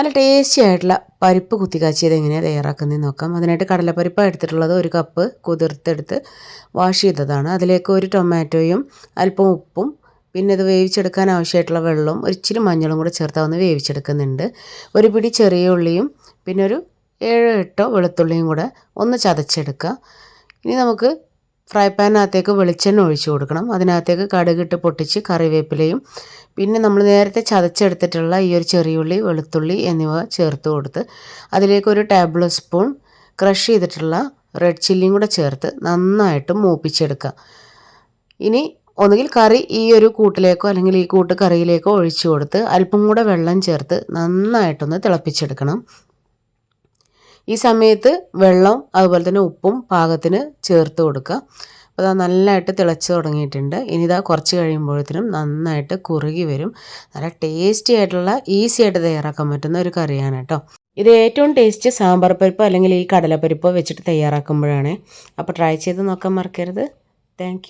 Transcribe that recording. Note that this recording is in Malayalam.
നല്ല ടേസ്റ്റി ആയിട്ടുള്ള പരിപ്പ് കുത്തിക്കാച്ചിയത് എങ്ങനെയാണ് തയ്യാറാക്കുന്നതെന്ന് നോക്കാം. അതിനായിട്ട് കടലപ്പരിപ്പ് എടുത്തിട്ടുള്ളത് ഒരു കപ്പ് കുതിർത്തെടുത്ത് വാഷ് ചെയ്തതാണ്. അതിലേക്ക് ഒരു ടൊമാറ്റോയും അല്പം ഉപ്പും പിന്നെ ഇത് വേവിച്ചെടുക്കാൻ ആവശ്യമായിട്ടുള്ള വെള്ളവും ഒരു ഇച്ചിരി മഞ്ഞളും കൂടെ ചേർത്ത് ഒന്ന് വേവിച്ചെടുക്കുന്നുണ്ട്. ഒരു പിടി ചെറിയ ഉള്ളിയും പിന്നെ ഒരു ഏഴോ എട്ടോ വെളുത്തുള്ളിയും കൂടെ ഒന്ന് ചതച്ചെടുക്കുക ഇനി നമുക്ക് ഫ്രൈ പാനിനകത്തേക്ക് വെളിച്ചെണ്ണ ഒഴിച്ചു കൊടുക്കണം. അതിനകത്തേക്ക് കടുകിട്ട് പൊട്ടിച്ച് കറിവേപ്പിലയും പിന്നെ നമ്മൾ നേരത്തെ ചതച്ചെടുത്തിട്ടുള്ള ഈ ഒരു ചെറിയുള്ളി വെളുത്തുള്ളി എന്നിവ ചേർത്ത് കൊടുത്ത് അതിലേക്ക് ഒരു ടേബിൾ സ്പൂൺ ക്രഷ് ചെയ്തിട്ടുള്ള റെഡ് ചില്ലിയും കൂടെ ചേർത്ത് നന്നായിട്ട് മൂപ്പിച്ചെടുക്കുക. ഇനി ഒന്നുകിൽ കറി ഈ ഒരു കൂട്ടിലേക്കോ അല്ലെങ്കിൽ ഈ കൂട്ട് കറിയിലേക്കോ ഒഴിച്ചു കൊടുത്ത് അല്പം കൂടെ വെള്ളം ചേർത്ത് നന്നായിട്ടൊന്ന് തിളപ്പിച്ചെടുക്കണം. ഈ സമയത്ത് വെള്ളം അതുപോലെ തന്നെ ഉപ്പും പാകത്തിന് ചേർത്ത് കൊടുക്കുക. അപ്പോൾ അത് നല്ലതായിട്ട് തിളച്ച് തുടങ്ങിയിട്ടുണ്ട്. ഇനി ഇതാ കുറച്ച് കഴിയുമ്പോഴത്തേനും നന്നായിട്ട് കുറുകി വരും. നല്ല ടേസ്റ്റി ആയിട്ടുള്ള ഈസി ആയിട്ട് തയ്യാറാക്കാൻ പറ്റുന്ന ഒരു കറിയാണ് കേട്ടോ. ഇത് ഏറ്റവും ടേസ്റ്റ് സാമ്പാർ പരിപ്പ് അല്ലെങ്കിൽ ഈ കടലപ്പരിപ്പോ വെച്ചിട്ട് തയ്യാറാക്കുമ്പോഴാണ്. അപ്പോൾ ട്രൈ ചെയ്ത് നോക്കാൻ മറക്കരുത്. താങ്ക്